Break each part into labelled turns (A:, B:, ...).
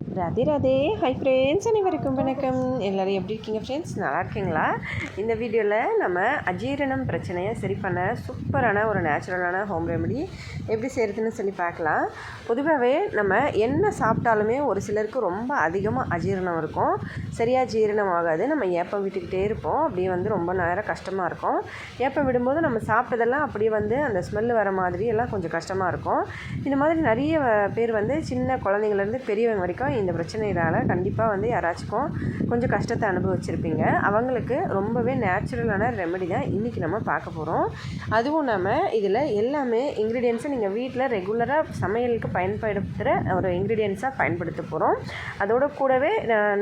A: Radhe Radhe. Hi friends அனைவருக்கும் வணக்கம். எல்லோரும் எப்படி இருக்கீங்க ஃப்ரெண்ட்ஸ் நல்லா இருக்கீங்களா? இந்த வீடியோவில் நம்ம அஜீரணம் பிரச்சனையை சரி பண்ண சூப்பரான ஒரு நேச்சுரலான ஹோம் ரெமெடி எப்படி செய்கிறதுன்னு சொல்லி பார்க்கலாம். பொதுவாகவே நம்ம என்ன சாப்பிட்டாலுமே ஒரு சிலருக்கு ரொம்ப அதிகமாக அஜீரணம் இருக்கும். சரியாக ஜீரணம் ஆகாது. நம்ம ஏப்பம் விட்டுக்கிட்டே இருப்போம். அப்படியே வந்து ரொம்ப நேரம் கஷ்டமாக இருக்கும். ஏப்பம் விடும்போது நம்ம சாப்பிட்டதெல்லாம் அப்படியே வந்து அந்த ஸ்மெல் வர மாதிரி எல்லாம் கொஞ்சம் கஷ்டமாக இருக்கும். இந்த மாதிரி நிறைய பேர் வந்து சின்ன குழந்தைங்கள்லேருந்து பெரியவங்க வரைக்கும் இந்த பிரச்சனையினால் கண்டிப்பாக வந்து யாராச்சுக்கும் கொஞ்சம் கஷ்டத்தை அனுபவிச்சிருப்பீங்க. அவங்களுக்கு ரொம்பவே நேச்சுரலான ரெமெடி தான் இன்றைக்கி நம்ம பார்க்க போகிறோம் அதுவும் நம்ம இதில் எல்லாமே இன்க்ரீடியன்ஸை நீங்கள் வீட்டில் ரெகுலராக சமையலுக்கு பயன்படுத்துகிற ஒரு இன்க்ரீடியன்ஸாக பயன்படுத்த போகிறோம் அதோட கூடவே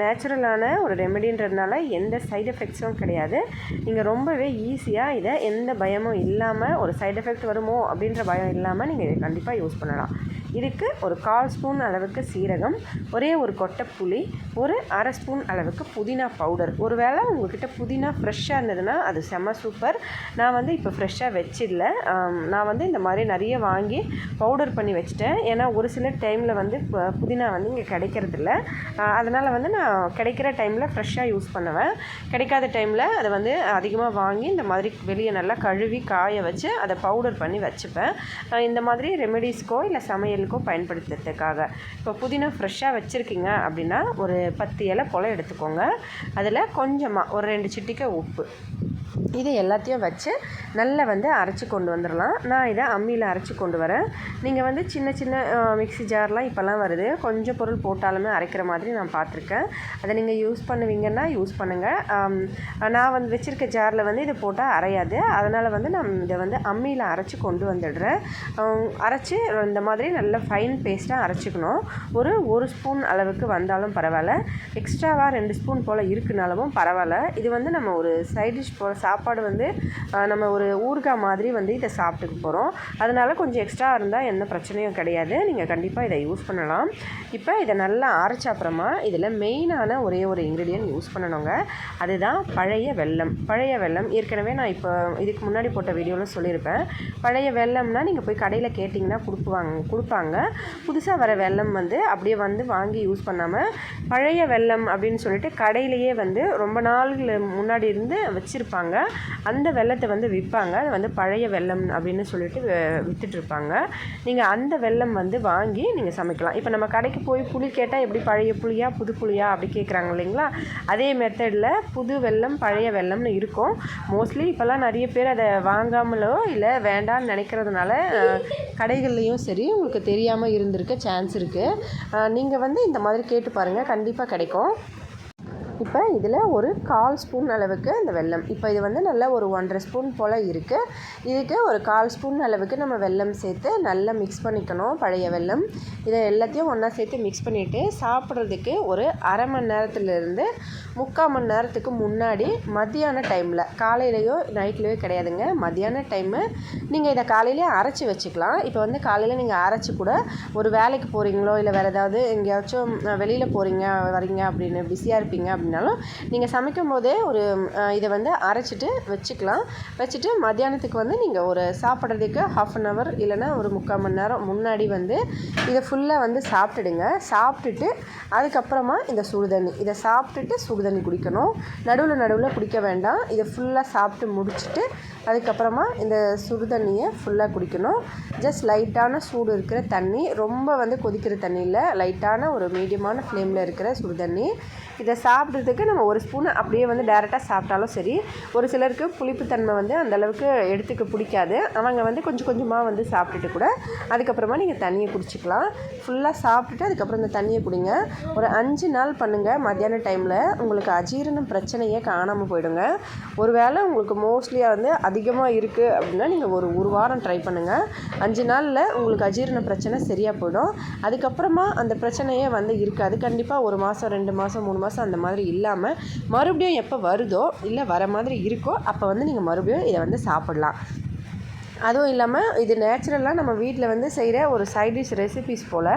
A: நேச்சுரலான ஒரு ரெமெடின்றதுனால எந்த சைடு எஃபெக்ட்ஸும் கிடையாது. நீங்கள் ரொம்பவே ஈஸியாக இதை எந்த பயமும் இல்லாமல் ஒரு சைடு எஃபெக்ட் வருமோ அப்படின்ற பயம் இல்லாமல் நீங்கள் இதை கண்டிப்பாக யூஸ் பண்ணலாம். இதுக்கு ஒரு கால் ஸ்பூன் அளவுக்கு சீரகம் ஒரே ஒரு கொட்டை புளி ஒரு அரை ஸ்பூன் அளவுக்கு புதினா பவுடர். ஒரு வேளை உங்கள்கிட்ட புதினா ஃப்ரெஷ்ஷாக இருந்ததுன்னா அது செம்ம சூப்பர் நான் வந்து இப்போ ஃப்ரெஷ்ஷாக வச்சிடல. நான் வந்து இந்த மாதிரி நிறைய வாங்கி பவுடர் பண்ணி வச்சுட்டேன். ஏன்னா ஒரு சில டைமில் வந்து புதினா வந்து இங்கே கிடைக்கிறதில்ல. அதனால் வந்து நான் கிடைக்கிற டைமில் ஃப்ரெஷ்ஷாக யூஸ் பண்ணுவேன். கிடைக்காத டைமில் அதை வந்து அதிகமாக வாங்கி இந்த மாதிரி வெளியே நல்லா கழுவி காய வச்சு அதை பவுடர் பண்ணி வச்சுப்பேன். இந்த மாதிரி ரெமெடிஸ்க்கோ இல்லை சமையல் சமையலுக்கும் பயன்படுத்துறதுக்காக. இப்போ புதினா ஃப்ரெஷ்ஷாக வச்சுருக்கீங்க அப்படின்னா ஒரு பத்து இலை போல் எடுத்துக்கோங்க. அதில் கொஞ்சமாக ஒரு ரெண்டு சிட்டிக்கை உப்பு. இது எல்லாத்தையும் வச்சு நல்லா வந்து அரைச்சி கொண்டு வந்துடலாம். நான் இதை அம்மியில் அரைச்சி கொண்டு வரேன். நீங்கள் வந்து சின்ன சின்ன மிக்சி ஜார்லாம் இப்போல்லாம் வருது. கொஞ்சம் பொருள் போட்டாலுமே அரைக்கிற மாதிரி நான் பார்த்துருக்கேன். அதை நீங்கள் யூஸ் பண்ணுவீங்கன்னா யூஸ் பண்ணுங்கள் நான் வந்து வச்சுருக்க ஜாரில் வந்து இதை போட்டால் அரையாது. அதனால் வந்து நான் இதை வந்து அம்மியில் அரைச்சி கொண்டு வந்துடுறேன். அரைச்சி இந்த மாதிரி நல்ல ஃபைன் பேஸ்ட்டாக அரைச்சிக்கணும். ஒரு ஒரு ஸ்பூன் அளவுக்கு வந்தாலும் பரவாயில்ல. எக்ஸ்ட்ராவாக ரெண்டு ஸ்பூன் போல் இருக்குனாலும் பரவாயில்ல. இது வந்து நம்ம ஒரு சைட் டிஷ் போல் சாப்பாடு வந்து நம்ம ஒரு ஊறுகாய் மாதிரி வந்து இதை சாப்பிட்டுக்க போகிறோம் அதனால் கொஞ்சம் எக்ஸ்ட்ரா இருந்தால் எந்த பிரச்சனையும் கிடையாது. நீங்கள் கண்டிப்பாக இதை யூஸ் பண்ணலாம். இப்போ இதை நல்லா அரைச்ச அப்புறமா இதில் மெயினான ஒரே ஒரு இன்க்ரீடியன்ட் யூஸ் பண்ணணுங்க. அதுதான் பழைய வெல்லம். பழைய வெல்லம். ஏற்கனவே நான் இப்போ இதுக்கு முன்னாடி போட்ட வீடியோவில் சொல்லியிருப்பேன். பழைய வெல்லம்னா நீங்கள் போய் கடையில் கேட்டிங்கன்னா கொடுப்பாங்க கொடுப்பாங்க. புதுசாக வர வெல்லம் வந்து அப்படியே வந்து வாங்கி யூஸ் பண்ணாமல் பழைய வெல்லம் அப்படின்னு சொல்லிட்டு கடையிலேயே வந்து ரொம்ப நாள்கள் முன்னாடி இருந்து வச்சுருப்பாங்க. அந்த வெள்ளத்தை வந்து விற்பாங்க. அது வந்து பழைய வெள்ளம் அப்படின்னு சொல்லிட்டு விற்றுட்ருப்பாங்க நீங்கள் அந்த வெள்ளம் வந்து வாங்கி நீங்கள் சமைக்கலாம். இப்போ நம்ம கடைக்கு போய் புளி கேட்டால் எப்படி பழைய புளியா புது புளியா அப்படி கேட்குறாங்க இல்லைங்களா? அதே மெத்தடில் புது வெள்ளம் பழைய வெள்ளம்னு இருக்கும். மோஸ்ட்லி இப்போல்லாம் நிறைய பேர் அதை வாங்காமலோ இல்லை வேண்டாம்னு நினைக்கிறதுனால கடைகள்லேயும் சரி உங்களுக்கு தெரியாமல் இருந்திருக்க சான்ஸ் இருக்குது நீங்கள் வந்து இந்த மாதிரி கேட்டு பாருங்கள் கண்டிப்பாக கிடைக்கும். இப்போ இதில் ஒரு கால் ஸ்பூன் அளவுக்கு இந்த வெல்லம். இப்போ இது வந்து நல்லா ஒரு ஒன்றரை ஸ்பூன் போல் இருக்குது இதுக்கு ஒரு கால் ஸ்பூன் அளவுக்கு நம்ம வெல்லம் சேர்த்து நல்லா மிக்ஸ் பண்ணிக்கணும் பழைய வெல்லம். இதை எல்லாத்தையும் ஒன்றா சேர்த்து மிக்ஸ் பண்ணிவிட்டு சாப்பிட்றதுக்கு ஒரு அரை மணி நேரத்துலேருந்து முக்கால் மணி நேரத்துக்கு முன்னாடி மதியான டைமில் காலையிலையோ நைட்லேயோ கிடையாதுங்க. மத்தியான டைமு நீங்கள் இதை காலையிலேயே அரைச்சி வச்சுக்கலாம். இப்போ வந்து காலையில் நீங்கள் அரைச்சி கூட ஒரு வேலைக்கு போகிறீங்களோ இல்லை வேறு ஏதாவது எங்கேயாச்சும் வெளியில் போகிறீங்க வரீங்க அப்படின்னு பிஸியாக இருப்பீங்க அப்படின்னு அப்படின்னாலும் நீங்கள் சமைக்கும் போதே ஒரு இதை வந்து அரைச்சிட்டு வச்சுக்கலாம். வச்சுட்டு மத்தியானத்துக்கு வந்து நீங்கள் ஒரு சாப்பிட்றதுக்கு ஹாஃப் அன் ஹவர் இல்லைனா ஒரு முக்கால் மணி நேரம் முன்னாடி வந்து இதை ஃபுல்லாக வந்து சாப்பிட்டுடுங்க. சாப்பிட்டுட்டு அதுக்கப்புறமா இந்த சுடுதண்ணி இதை சாப்பிட்டுட்டு சுடுதண்ணி குடிக்கணும். நடுவில் நடுவில் குடிக்க வேண்டாம். இதை ஃபுல்லாக சாப்பிட்டு முடிச்சுட்டு அதுக்கப்புறமா இந்த சுடு தண்ணியை ஃபுல்லாக குடிக்கணும். ஜஸ்ட் லைட்டான சூடு இருக்கிற தண்ணி ரொம்ப வந்து கொதிக்கிற தண்ணி இல்லை. லைட்டான ஒரு மீடியமான ஃப்ளேமில் இருக்கிற சுடு தண்ணி இதை சாப்பிட்றதுக்கு நம்ம ஒரு ஸ்பூன் அப்படியே வந்து டேரெக்டாக சாப்பிட்டாலும் சரி ஒரு சிலருக்கு புளிப்புத்தன்மை வந்து அந்தளவுக்கு எடுத்துக்க பிடிக்காது. அவங்க வந்து கொஞ்சம் கொஞ்சமாக வந்து சாப்பிட்டுட்டு கூட அதுக்கப்புறமா நீங்கள் தண்ணியை குடிச்சிக்கலாம். ஃபுல்லாக சாப்பிட்டுட்டு அதுக்கப்புறம் இந்த தண்ணியை குடிங்க. ஒரு அஞ்சு நாள் பண்ணுங்கள் மத்தியான டைமில் உங்களுக்கு அஜீரணம் பிரச்சனையே காணாமல் போயிடுங்க. ஒரு வேளை உங்களுக்கு மோஸ்ட்லியாக வந்து அதிகமாக இருக்குது அப்படின்னா நீங்கள் ஒரு ஒரு வாரம் ட்ரை பண்ணுங்கள் அஞ்சு நாளில் உங்களுக்கு அஜீரண பிரச்சனை சரியாக போயிடும். அதுக்கப்புறமா அந்த பிரச்சனையே வந்து இருக்காது கண்டிப்பாக ஒரு மாதம் ரெண்டு மாதம் மூணு மாதம் அந்த மாதிரி இல்லாமல் மறுபடியும் எப்போ வருதோ இல்லை வர மாதிரி இருக்கோ அப்போ வந்து நீங்கள் மறுபடியும் இதை வந்து சாப்பிட்லாம். அதுவும் இல்லாமல் இது நேச்சுரலாக நம்ம வீட்டில் வந்து செய்கிற ஒரு சைட் டிஷ் ரெசிபிஸ் போல்.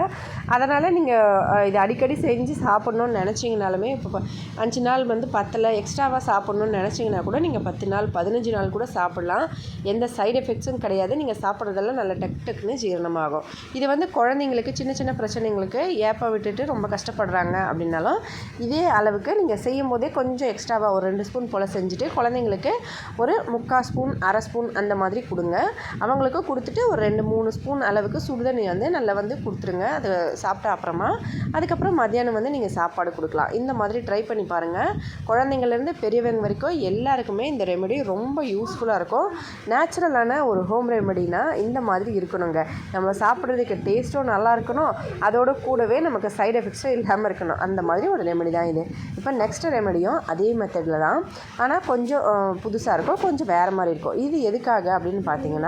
A: அதனால் நீங்கள் இது அடிக்கடி செஞ்சு சாப்பிட்ணுன்னு நினச்சிங்கனாலுமே இப்போ அஞ்சு நாள் வந்து பத்தலை எக்ஸ்ட்ராவாக சாப்பிட்ணுன்னு நினச்சிங்கன்னா கூட நீங்கள் பத்து நாள் பதினஞ்சு நாள் கூட சாப்பிட்லாம். எந்த சைடு எஃபெக்ட்ஸும் கிடையாது. நீங்கள் சாப்பிட்றதெல்லாம் நல்ல டக் டக்குன்னு ஜீரணமாகும். இது வந்து குழந்தைங்களுக்கு சின்ன சின்ன பிரச்சனைங்களுக்கு ஏப்ப விட்டுட்டு ரொம்ப கஷ்டப்படுறாங்க அப்படின்னாலும் இதே அளவுக்கு நீங்கள் செய்யும் போதே கொஞ்சம் எக்ஸ்ட்ராவாக ஒரு ரெண்டு ஸ்பூன் போல் செஞ்சுட்டு குழந்தைங்களுக்கு ஒரு முக்கால் ஸ்பூன் அரை ஸ்பூன் அந்த மாதிரி கொடுங்க. அவங்களுக்கு கொடுத்துட்டு ஒரு ரெண்டு மூணு ஸ்பூன் அளவுக்கு சுடுதண்ணி வந்து நல்லா வந்து கொடுத்துருங்க. அது சாப்பிட்ட அப்புறமா அதுக்கப்புறம் மத்தியானம் வந்து நீங்கள் சாப்பாடு கொடுக்கலாம். இந்த மாதிரி ட்ரை பண்ணி பாருங்கள் குழந்தைங்கள்லேருந்து பெரியவங்க வரைக்கும் எல்லாருக்குமே இந்த ரெமெடி ரொம்ப யூஸ்ஃபுல்லாக இருக்கும். நேச்சுரலான ஒரு ஹோம் ரெமெடினா இந்த மாதிரி இருக்கணுங்க. நம்ம சாப்பிட்றதுக்கு டேஸ்ட்டும் நல்லா இருக்கணும். அதோட கூடவே நமக்கு சைடு எஃபெக்ட்ஸும் இல்லாமல் இருக்கணும். அந்த மாதிரி ஒரு ரெமெடி தான் இது. இப்போ நெக்ஸ்ட் ரெமெடியும் அதே மெத்தடில் தான். ஆனால் கொஞ்சம் புதுசாக இருக்கும். கொஞ்சம் வேறு மாதிரி இருக்கும். இது எதுக்காக அப்படின்னு பார்த்தீங்கன்னா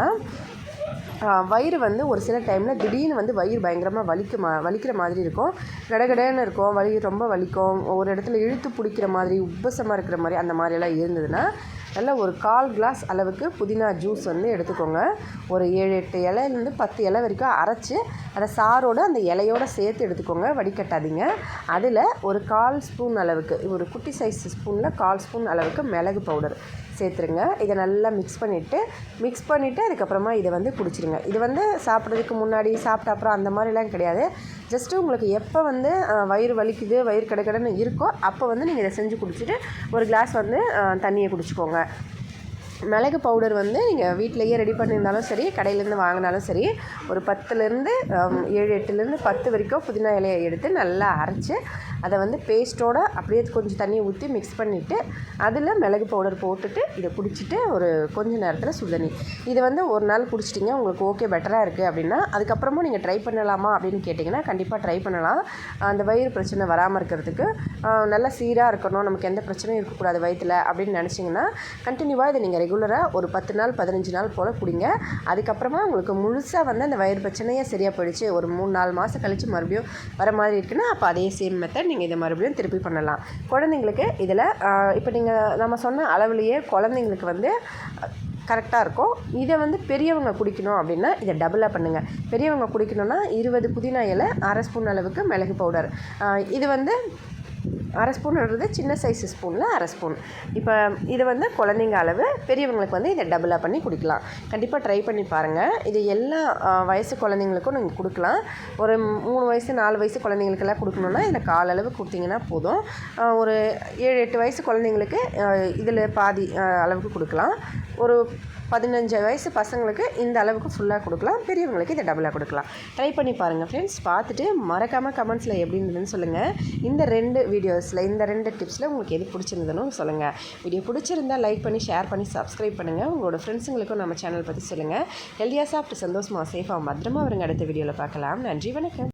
A: வயிறு வந்து ஒரு சில டைமில் திடீர்னு வந்து வயிறு பயங்கரமாக வலிக்க மா வலிக்கிற மாதிரி இருக்கும். கடகடன்னு இருக்கும். வலி ரொம்ப வலிக்கும். ஒரு இடத்துல இழுத்து பிடிக்கிற மாதிரி உப்பசமாக இருக்கிற மாதிரி அந்த மாதிரியெல்லாம் இருந்ததுன்னா நல்லா ஒரு கால் கிளாஸ் அளவுக்கு புதினா ஜூஸ் வந்து எடுத்துக்கோங்க. ஒரு ஏழு எட்டு இலையிலேருந்து பத்து இலை வரைக்கும் அரைச்சி அதை சாரோடு அந்த இலையோடு சேர்த்து எடுத்துக்கோங்க. வடிகட்டாதீங்க. அதில் ஒரு கால் ஸ்பூன் அளவுக்கு ஒரு குட்டி சைஸ் ஸ்பூனில் கால் ஸ்பூன் அளவுக்கு மிளகு பவுடர் சேர்த்துருங்க. இதை நல்லா மிக்ஸ் பண்ணிவிட்டு மிக்ஸ் பண்ணிவிட்டு அதுக்கப்புறமா இதை வந்து குடிச்சிருங்க இது வந்து சாப்பிட்றதுக்கு முன்னாடி சாப்பிட்ட அப்புறம் அந்த மாதிரிலாம் கிடையாது. ஜஸ்ட்டு உங்களுக்கு எப்போ வந்து வயிறு வலிக்குது வயிறு கிடக்கடன்னு இருக்கோ அப்போ வந்து நீங்கள் இதை செஞ்சு குடிச்சிட்டு ஒரு கிளாஸ் வந்து தண்ணியை குடிச்சிக்கோங்க. மிளகு பவுடர் வந்து நீங்கள் வீட்டிலையே ரெடி பண்ணியிருந்தாலும் சரி கடையிலேருந்து வாங்கினாலும் சரி ஒரு பத்துலேருந்து ஏழு எட்டுலேருந்து பத்து வரைக்கும் புதினா இலையை எடுத்து நல்லா அரைச்சி அதை வந்து பேஸ்ட்டோடு அப்படியே கொஞ்சம் தண்ணியை ஊற்றி மிக்ஸ் பண்ணிவிட்டு அதில் மிளகு பவுடர் போட்டுட்டு இதை குடிச்சிட்டு ஒரு கொஞ்சம் நேரத்தில் சுடுதண்ணி. இது வந்து ஒரு நாள் குடிச்சிட்டிங்க உங்களுக்கு ஓகே பெட்டராக இருக்குது அப்படின்னா அதுக்கப்புறமும் நீங்கள் ட்ரை பண்ணலாமா அப்படின்னு கேட்டிங்கன்னா கண்டிப்பாக ட்ரை பண்ணலாம். அந்த வயிறு பிரச்சனை வராமல் இருக்கிறதுக்கு நல்லா சீராக இருக்கணும் நமக்கு எந்த பிரச்சனையும் இருக்கக்கூடாது வயிற்றில் அப்படின்னு நினச்சிங்கன்னா கண்டினியூவாக இதை நீங்கள் ரெகுலராக ஒரு பத்து நாள் பதினஞ்சு நாள் போல் குடிங்க. அதுக்கப்புறமா உங்களுக்கு முழுசாக வந்து அந்த வயிறு பிரச்சனையே சரியாக போயிடுச்சு. ஒரு மூணு நாலு மாதம் கழித்து மறுபடியும் வர மாதிரி இருக்குன்னா அப்போ அதே சேம் மெத்தட் நீங்கள் இதை மறுபடியும் திருப்பி பண்ணலாம். குழந்தைங்களுக்கு இதில் இப்போ நீங்கள் நம்ம சொன்ன அளவுலேயே குழந்தைங்களுக்கு வந்து கரெக்டாக இருக்கும். இதை வந்து பெரியவங்க குடிக்கணும் அப்படின்னா இதை டபுளாக பண்ணுங்கள் பெரியவங்க குடிக்கணும்னா இருபது புதினா இலை அரை ஸ்பூன் அளவுக்கு மிளகு பவுடர் இது வந்து அரை ஸ்பூன்ன்றது சின்ன சைஸ் ஸ்பூனில் அரை ஸ்பூன். இப்போ இது வந்து குழந்தைங்க அளவு பெரியவங்களுக்கு வந்து இதை டபுளாக பண்ணி குடிக்கலாம். கண்டிப்பாக ட்ரை பண்ணி பாருங்கள் இது எல்லா வயசு குழந்தைங்களுக்கும் நீங்கள் கொடுக்கலாம். ஒரு மூணு வயசு நாலு வயசு குழந்தைங்களுக்கெல்லாம் கொடுக்கணுன்னா இதில் கால் அளவு கொடுத்தீங்கன்னா போதும். ஒரு ஏழு எட்டு வயசு குழந்தைங்களுக்கு இதில் பாதி அளவுக்கு கொடுக்கலாம். ஒரு பதினஞ்சு வயசு பசங்களுக்கு இந்த அளவுக்கு ஃபுல்லாக கொடுக்கலாம். பெரியவங்களுக்கு இதை டபுளாக கொடுக்கலாம். ட்ரை பண்ணி பாருங்கள் ஃப்ரெண்ட்ஸ் பார்த்துட்டு மறக்காமல் கமெண்ட்ஸில் எப்படி இருந்ததுன்னு சொல்லுங்கள் இந்த ரெண்டு வீடியோஸில் இந்த ரெண்டு டிப்ஸில் உங்களுக்கு எது பிடிச்சிருந்ததுன்னு சொல்லுங்கள் வீடியோ பிடிச்சிருந்தால் லைக் பண்ணி ஷேர் பண்ணி சப்ஸ்கிரைப் பண்ணுங்கள் உங்களோட ஃப்ரெண்ட்ஸுங்களுக்கும் நம்ம சேனல் பற்றி சொல்லுங்கள் ஹெல்தியாக சாப்பிட்டு சந்தோஷமாக சேஃபாக பத்திரமா வருங்க. அடுத்த வீடியோவில் பார்க்கலாம். நன்றி வணக்கம்.